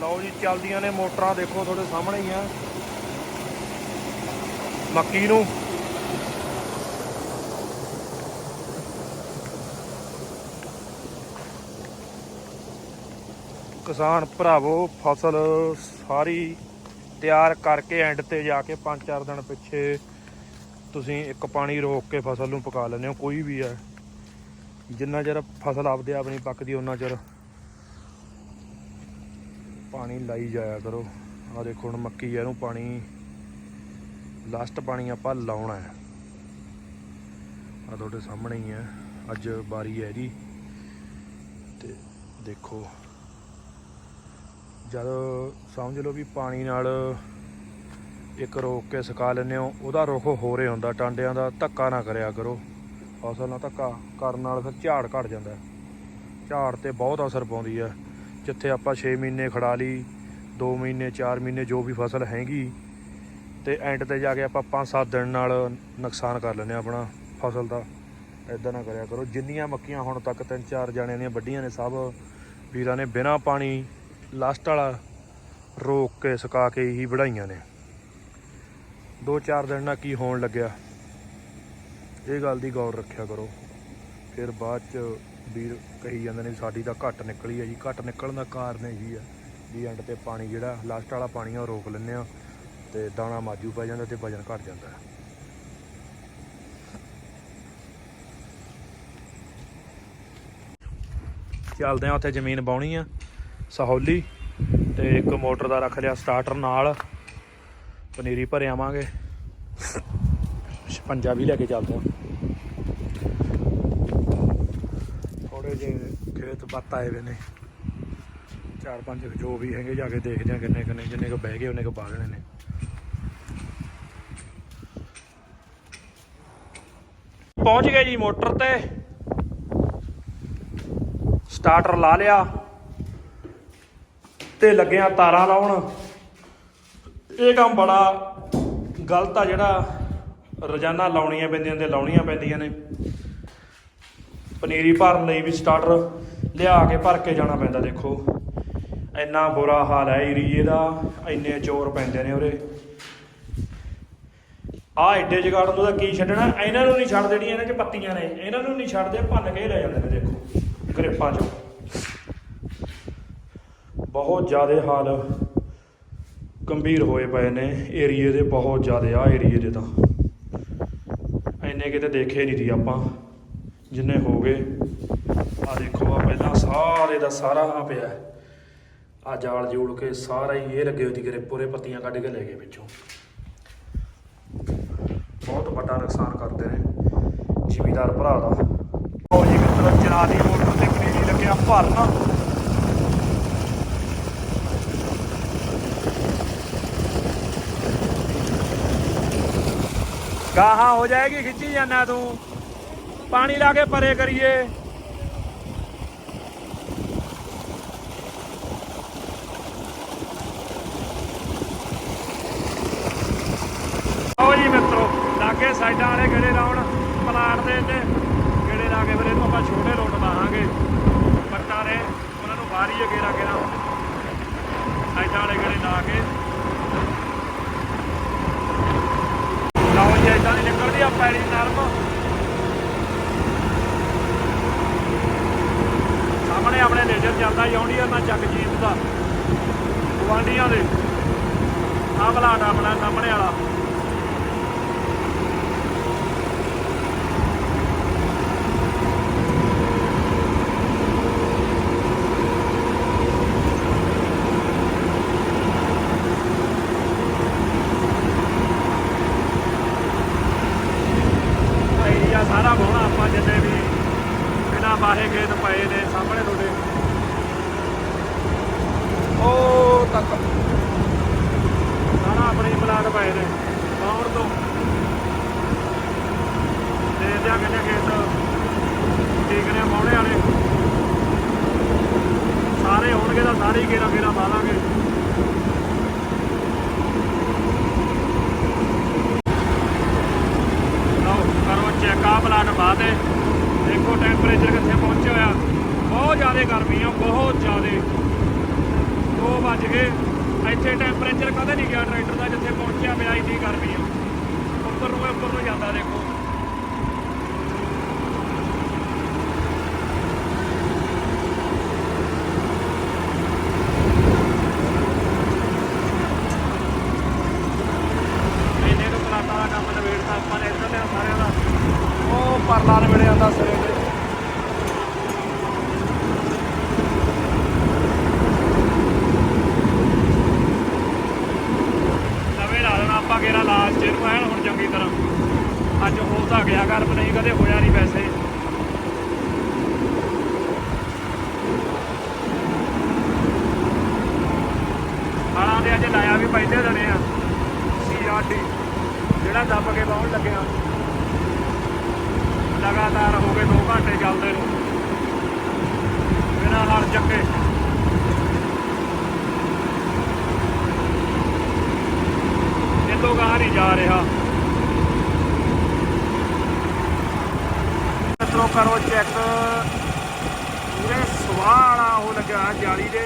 ਲਓ ਜੀ, ਚੱਲਦੀਆਂ ਨੇ ਮੋਟਰਾਂ, ਦੇਖੋ ਤੁਹਾਡੇ ਸਾਹਮਣੇ ਹੀ ਆ। ਮੱਕੀ ਨੂੰ। ਕਿਸਾਨ ਭਰਾਵੋ, ਫਸਲ ਸਾਰੀ ਤਿਆਰ ਕਰਕੇ ਐਂਡ ਤੇ ਜਾ ਕੇ 5-4 ਦਿਨ ਪਿੱਛੇ ਤੁਸੀਂ ਇੱਕ ਪਾਣੀ ਰੋਕ ਕੇ ਫਸਲ ਨੂੰ ਪਕਾ ਲੈਂਦੇ ਹੋ, ਕੋਈ ਵੀ ਹੈ ਜਿੰਨਾ ਚਿਰ ਫਸਲ ਆਪਦੇ ਆਪ ਨਹੀਂ ਪੱਕਦੀ ਉਹਨਾਂ ਚਿਰ ਪਾਣੀ ਲਾਈ ਜਾਇਆ ਕਰੋ। ਆ ਦੇਖੋ ਹੁਣ ਮੱਕੀ ਆ, ਇਹਨੂੰ ਪਾਣੀ ਲਾਸਟ ਪਾਣੀ ਆਪਾਂ ਲਾਉਣਾ ਹੈ। ਆ ਤੁਹਾਡੇ ਸਾਹਮਣੇ ਹੀ ਹੈ। ਅੱਜ ਬਾਰੀ ਹੈ ਇਹਦੀ। ਤੇ ਦੇਖੋ, ਜਦ ਸਮਝ ਲਓ ਵੀ ਪਾਣੀ ਨਾਲ ਇੱਕ ਰੋਕ ਕੇ ਸੁਕਾ ਲੈਂਦੇ ਹੋ, ਉਹਦਾ ਰੁੱਖ ਰਿਹਾ ਹੁੰਦਾ, ਟਾਂਡਿਆਂ ਦਾ ਧੱਕਾ ਨਾ ਕਰਿਆ ਕਰੋ। ਫਸਲ ਨਾਲ ਧੱਕਾ ਕਰਨ ਨਾਲ ਫਿਰ ਝਾੜ ਘਟ ਜਾਂਦਾ ਝਾੜ ਤੇ ਬਹੁਤ ਅਸਰ ਪਾਉਂਦੀ ਹੈ। ਜਿੱਥੇ ਆਪਾਂ 6 ਮਹੀਨੇ ਖੜਾ ਲਈ 2 ਮਹੀਨੇ 4 ਮਹੀਨੇ, ਜੋ ਵੀ ਫਸਲ ਹੈਗੀ, ਤੇ ਐਂਡ ਤੇ ਜਾ ਕੇ ਆਪਾਂ 5-7 ਦਿਨ ਨਾਲ ਨੁਕਸਾਨ ਕਰ ਲੈਂਦੇ ਹਾਂ ਆਪਣਾ ਫਸਲ ਦਾ। ਐਦਾਂ ਨਾ ਕਰਿਆ ਕਰੋ। ਜਿੰਨੀਆਂ ਮੱਕੀਆਂ ਹੁਣ ਤੱਕ ਤਿੰਨ ਚਾਰ ਜਾਣਿਆਂ ਦੀਆਂ ਵੱਡੀਆਂ ਨੇ ਸਭ, ਵੀਰਾਂ ਨੇ ਬਿਨਾਂ ਪਾਣੀ ਲਾਸਟ ਵਾਲਾ ਰੋਕ ਕੇ, ਸੁਕਾ ਕੇ ਹੀ ਵਢਾਈਆਂ ਨੇ। ਦੋ ਚਾਰ ਦਿਨ ਨਾਲ ਕੀ ਹੋਣ ਲੱਗਿਆ? ਇਹ ਗੱਲ ਦੀ ਗੌਰ ਰੱਖਿਆ ਕਰੋ। ਫਿਰ ਬਾਅਦ ਚ ਵੀਰ ਕਹੀ ਜਾਂਦੇ ਨੇ ਸਾਡੀ ਤਾਂ ਘੱਟ ਨਿਕਲੀ ਹੈ ਜੀ। ਘੱਟ ਨਿਕਲਣ ਦਾ ਕਾਰਨ ਇਹੀ ਆ ਵੀ ਐਂਡ ਤੇ ਪਾਣੀ ਜਿਹੜਾ ਲਾਸਟ ਵਾਲਾ ਪਾਣੀ ਆ, ਉਹ ਰੋਕ ਲੈਂਦੇ ਆ ਤੇ ਦਾਣਾ ਮਾਜੂ ਪੈ ਜਾਂਦਾ ਤੇ ਵਜਨ ਘਟ ਜਾਂਦਾ। ਚੱਲਦੇ ਆ ਉੱਥੇ ਜ਼ਮੀਨ ਬਾਉਣੀ ਆ, ਸਹੌਲੀ ਤੇ ਇੱਕ ਮੋਟਰ ਦਾ ਰੱਖ ਲਿਆ ਸਟਾਰਟਰ ਨਾਲ। ਪਨੀਰੀ ਭਰ ਆਵਾਂਗੇ। ਪੰਜਾ ਵੀ ਲੈ ਕੇ ਚੱਲਦੇ ਆ ਥੋੜੇ ਜਿਹੇ ਖੇਤ ਬੱਤ ਆਏ ਵੇ ਨੇ। ਚਾਰ ਪੰਜ ਜੋ ਵੀ ਹੈਗੇ ਜਾ ਕੇ ਦੇਖਦੇ ਆ ਕਿੰਨੇ ਕਿੰਨੇ ਜਿੰਨੇ ਕੁ ਬਹਿ ਗਏ, ਉਹਨੇ ਕੁ ਬਾਗਣੇ ਨੇ। ਪਹੁੰਚ ਗਏ ਜੀ ਮੋਟਰ ਤੇ। ਸਟਾਰਟਰ ਲਾ ਲਿਆ। ਤੇ ਲੱਗਿਆ ਤਾਰਾਂ ਲਾਉਣ। ਇਹ ਕੰਮ ਬੜਾ ਗਲਤ ਆ ਜਿਹੜਾ ਰੋਜ਼ਾਨਾ ਲਾਉਣੀਆਂ ਪੈਂਦੀਆਂ ਤੇ ਲਾਉਣੀਆਂ ਪੈਂਦੀਆਂ ਨੇ। ਪਨੀਰੀ ਭਰਨ ਲਈ ਵੀ ਸਟਾਰਟਰ। ਲਿਆ ਕੇ ਭਰ ਕੇ ਜਾਣਾ ਪੈਂਦਾ, ਦੇਖੋ। ਇੰਨਾ ਬੁਰਾ ਹਾਲ ਹੈ ਏਰੀਏ ਦਾ, ਇੰਨੇ ਚੋਰ ਪੈਂਦੇ ਨੇ ਉਰੇ। ਆ ਐਡੇ ਜਗਾੜ ਨੂੰ ਤਾਂ ਕੀ ਛੱਡਣਾ? ਇਹਨਾਂ ਨੂੰ ਨਹੀਂ ਛੱਡ ਦੇਣੀਆਂ ਇਹਨਾਂ 'ਚ ਪੱਤੀਆਂ ਨੇ। ਇਹਨਾਂ ਨੂੰ ਨਹੀਂ ਛੱਡਦੇ, ਭੰਨ ਕੇ ਹੀ ਲੈ ਜਾਂਦੇ ਨੇ, ਦੇਖੋ। ਗ੍ਰਿਪਾਂ 'ਚ। ਬਹੁਤ ਜ਼ਿਆਦਾ ਹਾਲ ਗੰਭੀਰ ਹੋਏ ਪਏ ਨੇ ਏਰੀਏ ਦੇ, ਬਹੁਤ ਜ਼ਿਆਦਾ ਆ ਏਰੀਏ ਦੇ ਤਾਂ। ਇੰਨੇ ਕਿਤੇ ਦੇਖੇ ਨਹੀਂ ਦੀ ਆਪਾਂ, ਜਿੰਨੇ ਹੋ ਗਏ। ਆ ਦੇਖੋ ਆ ਪਹਿਲਾਂ ਸਾਰੇ ਦਾ ਸਾਰਾ ਆ ਪਿਆ ਆ ਜਾਲ ਜੋੜ ਕੇ ਸਾਰਾ ਹੀ ਇਹ ਲੱਗੇ ਹੋਏ ਸੀ ਪੂਰੇ ਪੱਤੀਆਂ ਕੱਢ ਕੇ ਲੈ ਗਏ ਵਿੱਚੋਂ। ਬਹੁਤ ਵੱਡਾ ਨੁਕਸਾਨ ਕਰਦੇ ਨੇ ਜ਼ਿਮੀਦਾਰ ਭਰਾ ਦਾ। ਉਹ ਜੀ ਮਿੱਤਰੋ, ਚਲਾ ਦੀ ਮੋਟਰ ਤੇ ਪਨੀਰੀ ਲੱਗਿਆ ਭਰਨਾ। ਗਾਹਾਂ ਹੋ ਜਾਏਗੀ ਖਿੱਚੀ ਜਾਂਦਾ ਤੂੰ। ਪਾਣੀ ਲਾ ਕੇ ਪਰੇ ਕਰੀਏ ਆਓ ਜੀ ਮਿੱਤਰੋ ਲਾਗੇ ਸਾਈਡਾਂ ਵਾਲੇ ਗੇੜੇ ਲਾਉਣ ਪਲਾਟ ਦੇ ਤੇ। ਗੇੜੇ ਲਾ ਕੇ ਫਿਰ ਇਹਨੂੰ ਆਪਾਂ ਛੋਟੇ ਰੋਟ ਲਾਵਾਂਗੇ। ਪੱਟਾਂ ਦੇ, ਉਹਨਾਂ ਨੂੰ ਬਾਹਰ ਹੀ ਗੇੜਾ ਗੇੜਾ ਸਾਈਡਾਂ ਵਾਲੇ ਗੇੜੇ ਲਾ ਕੇ। ਲਓ ਜੀ, ਇਦਾਂ ਨਿਕਲਦੀ ਆ ਪੈੜੀ ਨਰਮ। ਸਾਹਮਣੇ ਆਪਣੇ ਲੇਜ਼ਰ ਚੱਲਦਾ ਜੌਂਡੀਅਰ ਨਾਲ ਚੱਕ ਜੀਤ ਦਾ। ਗਵਾਂਡੀਆਂ ਦੇ। ਆਹ ਬਲਾਟ ਆਪਣਾ ਸਾਹਮਣੇ ਵਾਲਾ ਏਰੀਆ ਸਾਰਾ ਬੋਣਾ ਆਪਾਂ ਜਿੰਨੇ ਵੀ ਬਿਨਾ ਬਾਹੇ ਖੇਤ ਪਏ ਨੇ ਸਾਹਮਣੇ ਤੁਹਾਡੇ। ਉਹ ਤੱਕ। ਸਾਰਾ ਆਪਣੇ ਪਲਾਟ ਪਏ ਨੇ ਬਾਹਰ ਤੋਂ। ਦੇ ਦਿਆ ਕਿੰਨੇ ਖੇਤ ਠੀਕ ਨੇ ਮੌਣੇ ਵਾਲੇ। ਸਾਰੇ ਹੋਣਗੇ ਤਾਂ ਸਾਰੇ ਗੇਰਾ ਗੇਰਾ ਮਾਰਾਂਗੇ ਲਓ ਕਰੋ ਚੈੱਕ ਆ ਪਲਾਟ ਬਾਅਦ ਹੈ ਦੇਖੋ ਟੈਂਪਰੇਚਰ ਕਿੱਥੇ ਪਹੁੰਚਿਆ ਹੋਇਆ ਬਹੁਤ ਜ਼ਿਆਦਾ ਗਰਮੀ ਆ ਬਹੁਤ ਜ਼ਿਆਦਾ। 2 ਵਜ ਵੱਜ ਗਏ। ਇੱਥੇ ਟੈਂਪਰੇਚਰ ਕਦੇ ਨਹੀਂ ਗਿਆ ਟਰੈਕਟਰ ਦਾ ਜਿੱਥੇ ਪਹੁੰਚਿਆ ਪਿਆ, ਇੰਨੀ ਗਰਮੀ ਆ। ਉੱਪਰ ਨੂੰ ਉੱਪਰ ਨੂੰ ਜਾਂਦਾ ਦੇਖੋ ਇਹਨੇ ਨੂੰ ਪਲਾਟਾ ਦਾ ਕੰਮ ਨਵੇੜਤਾ ਆਪਾਂ ਨੇ ਇੱਧਰ ਲਿਆ ਸਾਰਿਆਂ ਦਾ ਉਹ ਪਰਲਾ ਨਵੇੜੇ ਆਂਦਾ ਸਿਰੇ ਤੇ ਨਵੇਂ ਲਾ ਦੇਣਾ ਆਪਾਂ ਗੇਰਾ ਲਾਸਟ ਇਹਨੂੰ ਐਨ ਹੁਣ ਚੰਗੀ ਤਰ੍ਹਾਂ ਅੱਜ ਹੋ ਤਾਂ ਗਿਆ ਗਰਮ ਨਹੀਂ ਕਦੇ ਹੋਇਆ ਨਹੀਂ ਵੈਸੇ ਹਾਲਾਂ ਦੇ ਅੱਜ ਲਾਇਆ ਵੀ ਪਹਿਲੇ ਦਿਨੇ ਆ ਸੀਆਰਟੀ ਜਿਹੜਾ ਦੱਬ ਕੇ ਬਾਉਣ ਲੱਗਿਆ ਲਗਾਤਾਰ ਹੋ ਗਏ 2 ਘੰਟੇ ਚੱਲਦੇ ਨੂੰ ਬਿਨਾਂ ਹਰ ਚੱਕੇ ਇਹ ਤੋਂ ਗਾਹ ਨਹੀਂ ਜਾ ਰਿਹਾ। ਮਿੱਤਰੋ, ਕਰੋ ਚੈੱਕ ਪੂਰੇ ਸਵਾਹ ਵਾਲਾ ਉਹ ਲੱਗਿਆ ਜਾਲੀ ਦੇ।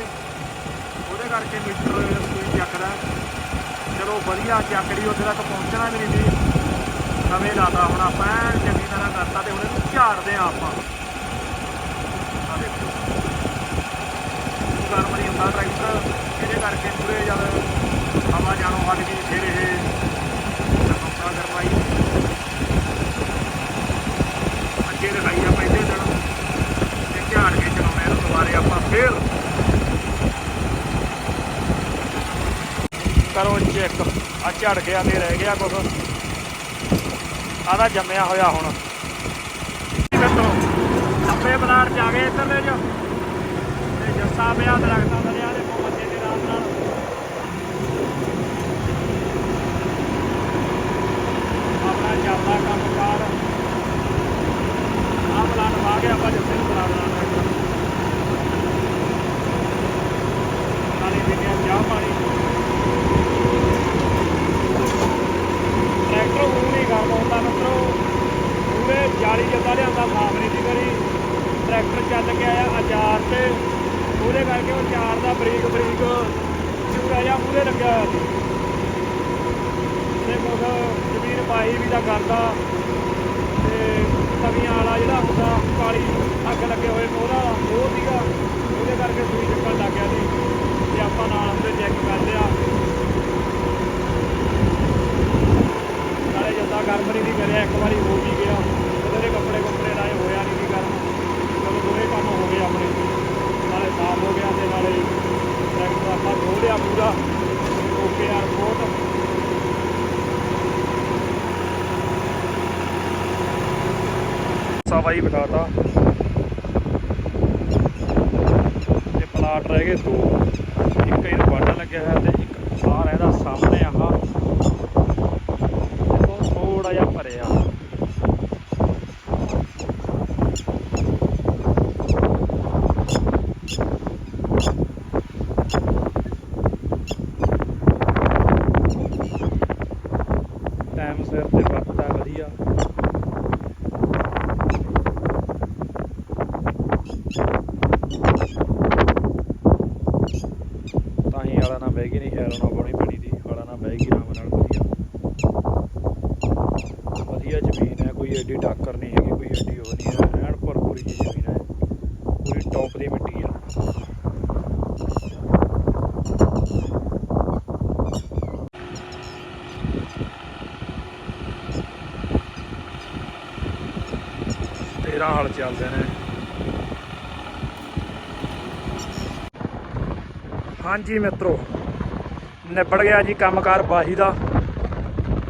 ਉਹਦੇ ਕਰਕੇ ਮੀਟਰ ਸੂਈ ਚੱਕਦਾ ਚਲੋ, ਵਧੀਆ ਚੱਕੜੀ ਉੱਥੇ ਤੱਕ ਪਹੁੰਚਣਾ ਵੀ ਨਹੀਂ ਸੀ। ਨਵੇਂ ਲਾਤਾ ਹੁਣ ਆਪਾਂ ਚੰਗੀ ਤਰ੍ਹਾਂ ਕਰਤਾ ਤੇ ਹੁਣ ਇਹਨੂੰ ਝਾੜਦੇ ਆ ਆਪਾਂ ਆ ਦੇਖੋ ਗਰਮ ਨਹੀਂ ਹੁੰਦਾ ਟਰੈਕਟਰ ਇਹਦੇ ਕਰਕੇ ਪੂਰੇ ਜਦ ਹਵਾ ਜਾਣੋਂ ਹਟ ਗਈ ਫਿਰ ਇਹ ਨੌਕਾ ਕਰਵਾਈ ਅੱਗੇ ਦਿਖਾਈ ਆ ਪਹਿਲੇ ਦਿਨ ਤੇ ਝਾੜ ਕੇ ਚਲਾਉਣੇ ਇਹਨੂੰ ਦੁਬਾਰੇ ਆਪਾਂ ਫੇਰ ਕਰੋ ਚੈੱਕ ਆ ਝੜ ਗਿਆ, ਤੇ ਰਹਿ ਗਿਆ ਕੁਝ ਆਦਾ ਜੰਮਿਆ ਹੋਇਆ ਹੁਣ। ਮਿੱਤਰੋ ਲੰਬੇ ਬਲਾਰ ਚ ਆ ਗਏ ਇੱਧਰਲੇ ਜੋ। ਤੇ ਜੱਸਾ ਪਿਆ ਦਰਖਤਾਂ ਦਾ ਲਿਆ ਦੇਖੋ ਬੱਚੇ ਦੇ ਨਾਲ ਨਾਲ। ਆਪਣਾ ਚੱਲਦਾ ਕੰਮ ਕਾਰ ਆਹ ਬਲਾਨ ਪਾ ਗਿਆ ਆਪਾਂ ਜੱਸੇ ਨੂੰ ਬੁਲਾ ਦੇਣਾ ਟਰੈਕਟਰ ਨਾਲੇ ਦੇ ਗਿਆ ਚਾਹ ਪਾਣੀ ਟਰੈਕਟਰ ਹੁਣ ਨਹੀਂ ਗਰਮ ਹੁੰਦਾ ਮਿੱਤਰੋ ਪੂਰੇ ਜਾਲੀ ਜੱਦਾ ਲਿਆਂਦਾ ਸਾਫ਼ ਨਹੀਂ ਸੀ ਕਰੀ ਟਰੈਕਟਰ ਚੱਲ ਕੇ ਆਇਆ ਆਚਾਰ ਤੇ ਉਹਦੇ ਕਰਕੇ ਉਹ ਚਾਰ ਦਾ ਬਰੀਕ ਬਰੀਕ ਚੂੜਾ ਜਿਹਾ ਮੂਰੇ ਲੱਗਿਆ ਹੋਇਆ ਸੀ ਤੇ ਮੁਖ ਜ਼ਮੀਨ ਦਾ ਕਰਦਾ। ਤੇ ਤਵੀਆਂ ਵਾਲਾ ਜਿਹੜਾ ਹੁੰਦਾ ਕਾਲੀ ਅੱਗ ਲੱਗੇ ਹੋਏ ਉਹਦਾ ਉਹ ਸੀਗਾ ਉਹਦੇ ਕਰਕੇ ਸੂਈ ਚੱਕਣ ਲੱਗ ਗਿਆ ਸੀ ਤੇ ਆਪਾਂ ਨਾਲ ਉਹਦੇ ਚੈੱਕ ਕਰ ਲਿਆ ਨਾਲੇ ਜੱਦਾ ਗਰਮ ਨਹੀਂ ਸੀ ਕਰਿਆ ਇੱਕ ਵਾਰੀ ਹੋ ਵੀ ਗਿਆ ਉਹਦੇ ਕੱਪੜੇ ਕੱਪੜੇ ਲਾਏ ਹੋਇਆ ਨਹੀਂ ਸੀ ਗਰਮ ਚਲੋ ਦੋਵੇਂ ਕੰਮ ਹੋ ਗਏ ਆਪਣੇ ਨਾਲੇ ਸਾਫ਼ ਹੋ ਗਿਆ ਤੇ ਨਾਲੇ ਟਰੈਕਟਰ ਆਪਾਂ ਧੋ ਲਿਆ ਪੂਰਾ ਓਕੇ ਆ ਰਿਪੋਰਟ ਸਵਾਈ ਬਿਠਾਤਾ। ਤੇ ਪਲਾਟ ਰਹਿ ਗਏ ਦੋ। ਇੱਕ ਇਹਨੂੰ ਵਾਢਾ ਲੱਗਿਆ ਹੋਇਆ ਤੇ ਇੱਕ ਆ ਰਹਿੰਦਾ ਸਾਹਮਣੇ ਆਹ ਦੇਖੋ ਥੋੜਾ ਜਿਹਾ ਭਰਿਆ ਟਾਈਮ ਸਿਰ ਤੇ ਵਰਤਦਾ ਵਧੀਆ ਤਾਂ ਹੀ ਵਾਲਾ ਨਾ ਬਹਿ ਗਈ ਨਹੀਂ ਖੈਰ ਉਹਨਾਂ ਪਾਉਣੀ ਪੈਣੀ ਦੀ ਵਾਲਾ ਨਾ ਬਹਿ ਗਈ ਆਰਾਮ ਨਾਲ ਵਧੀਆ ਵਧੀਆ ਜ਼ਮੀਨ ਹੈ ਕੋਈ ਐਡੀ ਟੱਕਰ ਨਹੀਂ ਹੈਗੀ ਕੋਈ ਐਡੀ ਉਹ ਨਹੀਂ ਹੈ ਐਨ ਭਰਪੂਰੀ ਜਿਹੀ ਜ਼ਮੀਨ ਹੈ। ਪੂਰੀ ਟੌਪ ਦੀ ਮਿੱਟੀ ਆ। ਤੇਰਾਂ ਹਾਲ ਚੱਲਦੇ ਨੇ ਹਾਂਜੀ ਮਿੱਤਰੋ, ਨਿਬੜ ਗਿਆ ਜੀ ਕੰਮਕਾਰ ਬਾਹੀ ਦਾ।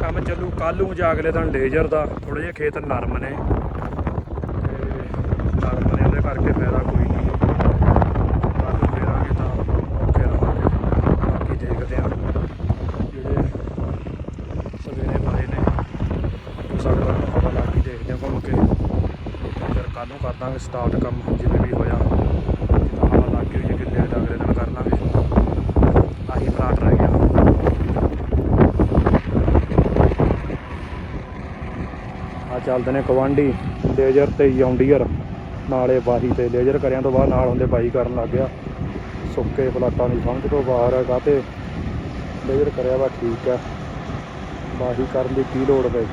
ਕੰਮ ਚੱਲੂ, ਕੱਲ੍ਹ ਨੂੰ ਜਾ ਅਗਲੇ ਦਿਨ ਲੇਜ਼ਰ ਦਾ ਥੋੜੇ ਜਿਹੇ ਖੇਤ ਨਰਮ ਨੇ। ਤੇ ਨਰਮ ਨੇ, ਉਹਦੇ ਕਰਕੇ ਫਾਇਦਾ ਕੋਈ ਨਹੀਂ। ਕੱਲ੍ਹ ਨੂੰ ਫੇਰਾਂਗੇ ਤਾਂ ਔਖੇ ਰਹਾਂਗੇ ਬਾਕੀ ਦੇਖਦੇ ਹਾਂ ਜਿਹੜੇ ਸਵੇਰੇ ਬਾਰੇ ਨੇ। ਹੋ ਸਕਦਾ ਪਤਾ ਲੱਗ ਦੇਖਦੇ ਹਾਂ ਘੁੰਮ ਕੇ। ਫਿਰ ਕੱਲ੍ਹ ਨੂੰ ਕਰ ਦਾਂਗੇ ਸਟਾਰਟ ਕੰਮ, ਜਿਵੇਂ ਵੀ ਹੋਇਆ ਜਿੱਦਾਂ ਹਵਾ ਲੱਗ ਗਈ ਜੇ ਕਿੱਲੇ ਦਾ ਅਗਲੇ ਦਿਨ ਕਰ ਲਾਂਗੇ ਆਹੀ ਪਲਾਟ ਰਹਿ ਗਿਆ ਆ ਚੱਲਦੇ ਨੇ ਕਵਾਂਡੀ ਲੇਜ਼ਰ ਤੇ ਜੌਂਡੀਅਰ ਨਾਲੇ ਵਾਹੀ ਤੇ ਲੇਜ਼ਰ ਕਰਿਆਂ ਤੋਂ ਬਾਅਦ ਨਾਲ ਹੁੰਦੇ ਬਾਈ ਕਰਨ ਲੱਗ ਗਿਆ। ਸੁੱਕੇ ਪਲਾਟਾਂ ਦੀ ਸਮਝ ਤੋਂ ਬਾਹਰ ਹੈਗਾ ਤੇ ਲੇਜ਼ਰ ਕਰਿਆ ਵਾ ਠੀਕ ਹੈ ਬਾਹੀ ਕਰਨ ਦੀ ਕੀ ਲੋੜ ਪਈ?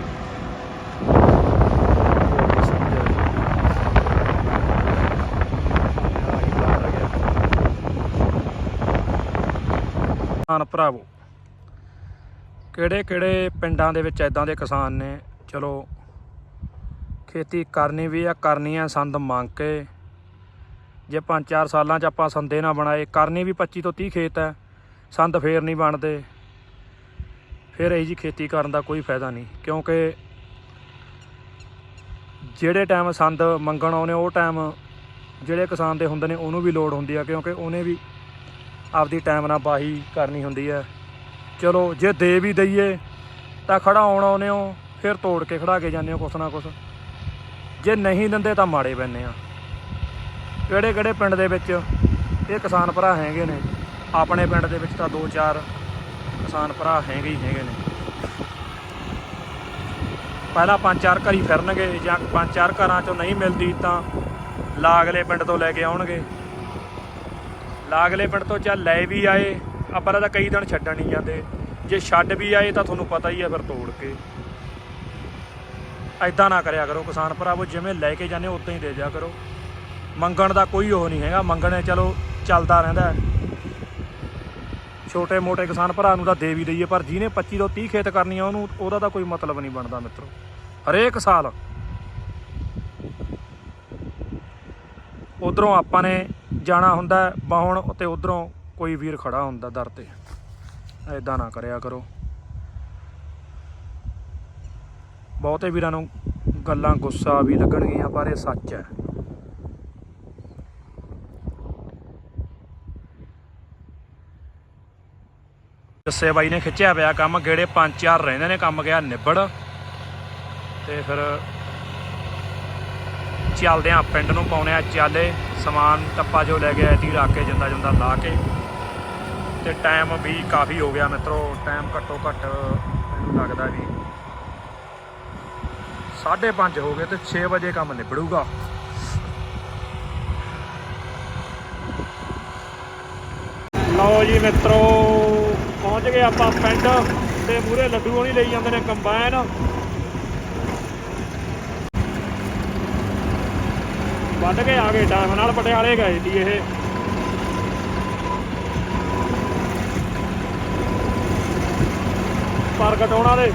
ਕਿਸਾਨ ਭਰਾਵੋ ਕਿਹੜੇ ਕਿਹੜੇ ਪਿੰਡਾਂ ਦੇ ਵਿੱਚ ਐਦਾਂ ਦੇ ਕਿਸਾਨ ਨੇ? ਚਲੋ ਖੇਤੀ ਕਰਨੀ ਵੀ ਆ, ਕਰਨੀ ਆ, ਸੰਦ ਮੰਗ ਕੇ। ਜੇ 5-4 ਸਾਲਾਂ 'ਚ ਆਪਾਂ ਸੰਦੇ ਨਾ ਬਣਾਏ, ਕਰਨੀ ਵੀ 25 ਤੋਂ 30 ਖੇਤ ਹੈ ਸੰਦ ਫੇਰ ਨਹੀਂ ਬਣਦੇ। ਫਿਰ ਇਹ ਜੀ ਖੇਤੀ ਕਰਨ ਦਾ ਕੋਈ ਫਾਇਦਾ ਨਹੀਂ, ਕਿਉਂਕਿ ਜਿਹੜੇ ਟਾਈਮ ਸੰਦ ਮੰਗਣ ਆਉਨੇ ਉਹ ਟਾਈਮ ਜਿਹੜੇ ਕਿਸਾਨ ਦੇ ਹੁੰਦੇ ਨੇ, ਉਹਨੂੰ ਵੀ ਲੋੜ ਹੁੰਦੀ ਆ, ਕਿਉਂਕਿ ਉਹਨੇ ਵੀ ਆਪਦੀ ਟਾਈਮ ਨਾਲ ਬਾਹੀ ਕਰਨੀ ਹੁੰਦੀ ਹੈ ਚਲੋ, ਜੇ ਦੇ ਵੀ ਦਈਏ, ਤਾਂ ਖੜਾ ਆਉਣ ਆਉਨੇ ਹੋ, ਫਿਰ ਤੋੜ ਕੇ ਖੜਾ ਕੇ ਜਾਂਦੇ ਹੋ, ਕੁਛ ਨਾ ਕੁਛ। ਜੇ ਨਹੀਂ ਦਿੰਦੇ ਤਾਂ ਮਾੜੇ ਪੈਂਦੇ ਆ। ਕਿਹੜੇ ਕਿਹੜੇ ਪਿੰਡ ਦੇ ਵਿੱਚ ਇਹ ਕਿਸਾਨ ਭਰਾ ਹੈਗੇ ਨੇ? ਆਪਣੇ ਪਿੰਡ ਦੇ ਵਿੱਚ ਤਾਂ ਦੋ ਚਾਰ ਕਿਸਾਨ ਭਰਾ ਹੈਗੇ ਹੀ ਹੈਗੇ ਨੇ। ਪਹਿਲਾਂ ਪੰਜ ਚਾਰ ਘਰੀ ਫਿਰਨਗੇ ਜਾਂ ਪੰਜ ਚਾਰ ਘਰਾਂ ਚੋਂ ਨਹੀਂ ਮਿਲਦੀ ਤਾਂ ਲਾਗਲੇ ਪਿੰਡ ਤੋਂ ਲੈ ਕੇ ਆਉਣਗੇ। ਲਾਗਲੇ ਪਿੰਡ ਤੋਂ ਚੱਲ ਲੈ ਵੀ ਆਏ, ਆਪਾਂ ਤਾਂ ਕਈ ਦਿਨ ਛੱਡਣ ਨਹੀਂ ਜਾਂਦੇ। ਜੇ ਛੱਡ ਵੀ ਆਏ ਤਾਂ ਤੁਹਾਨੂੰ ਪਤਾ ਹੀ ਹੈ ਫਿਰ ਤੋੜ ਕੇ। ਐਦਾਂ ਨਾ ਕਰਿਆ ਕਰੋ ਕਿਸਾਨ ਭਰਾਵੋ ਜਿਵੇਂ ਲੈ ਕੇ ਜਾਂਦੇ ਉਦਾਂ ਹੀ ਦੇ ਦਿਆ ਕਰੋ। ਮੰਗਣ ਦਾ ਕੋਈ ਉਹ ਨਹੀਂ ਹੈਗਾ, ਮੰਗਣੇ ਚਲੋ ਚੱਲਦਾ ਰਹਿੰਦਾ ਛੋਟੇ ਮੋਟੇ ਕਿਸਾਨ ਭਰਾ ਨੂੰ ਤਾਂ ਦੇ ਵੀ ਦਈਏ, ਪਰ ਜਿਹਨੇ 25 ਤੋਂ 30 ਖੇਤ ਕਰਨੀ ਆ, ਉਹਨੂੰ, ਉਹਦਾ ਤਾਂ ਕੋਈ ਮਤਲਬ ਨਹੀਂ ਬਣਦਾ ਮਿੱਤਰੋ। ਹਰੇਕ ਸਾਲ ਉਧਰੋਂ ਆਪਾਂ ਨੇ ਜਾਣਾ ਹੁੰਦਾ ਹੈ, ਬਾਹਣ, ਤੇ ਉਧਰੋਂ ਕੋਈ ਵੀਰ ਖੜਾ ਹੁੰਦਾ ਦਰ ਤੇ। ਐਦਾਂ ਨਾ ਕਰਿਆ ਕਰੋ। ਬਹੁਤੇ ਵੀਰਾਂ ਨੂੰ ਗੱਲਾਂ ਗੁੱਸਾ ਵੀ ਲੱਗਣਗੀਆਂ, ਪਰ ਇਹ ਸੱਚ ਹੈ। ਜੱਸੇ ਬਾਈ ਨੇ ਖਿੱਚਿਆ ਪਿਆ ਕੰਮ, ਗੇੜੇ ਪੰਜ ਚਾਰ ਰਹਿੰਦੇ ਨੇ, ਕੰਮ ਗਿਆ ਨਿਬੜ। ਤੇ ਫਿਰ ਚੱਲਦੇ ਆ ਪਿੰਡ ਨੂੰ ਪਾਉਣੇ ਆ ਚਾਲੇ, ਸਮਾਨ ਟੱਪਾ ਜੋ ਲੈ ਗਿਆ ਐਤੀ ਰੱਖ ਕੇ ਜਿੰਦਾ ਜਿੰਦਾ ਲਾ ਕੇ। ਤੇ ਟਾਈਮ ਵੀ ਕਾਫੀ ਹੋ ਗਿਆ ਮਿੱਤਰੋ ਟਾਈਮ ਘੱਟੋ ਘੱਟ ਮੈਨੂੰ ਲੱਗਦਾ ਵੀ 5:30 ਹੋ ਗਏ ਤੇ 6 ਵਜੇ ਕੰਮ ਨਿਬੜੂਗਾ। ਲਓ ਜੀ ਮਿੱਤਰੋ, ਪਹੁੰਚ ਗਏ ਆਪਾਂ ਪਿੰਡ ਤੇ ਮੂਰੇ ਲੱਡੂ ਹੋਣੀ ਲਈ ਜਾਂਦੇ ਨੇ ਕੰਬਾਈਨ। ਵੱਢ ਕੇ ਆ ਗਏ ਟਾਈਮ ਨਾਲ ਪਟਿਆਲੇ ਗਏ ਸੀ ਇਹ। ਪਰ ਕਟਾਉਣਾ ਦੇ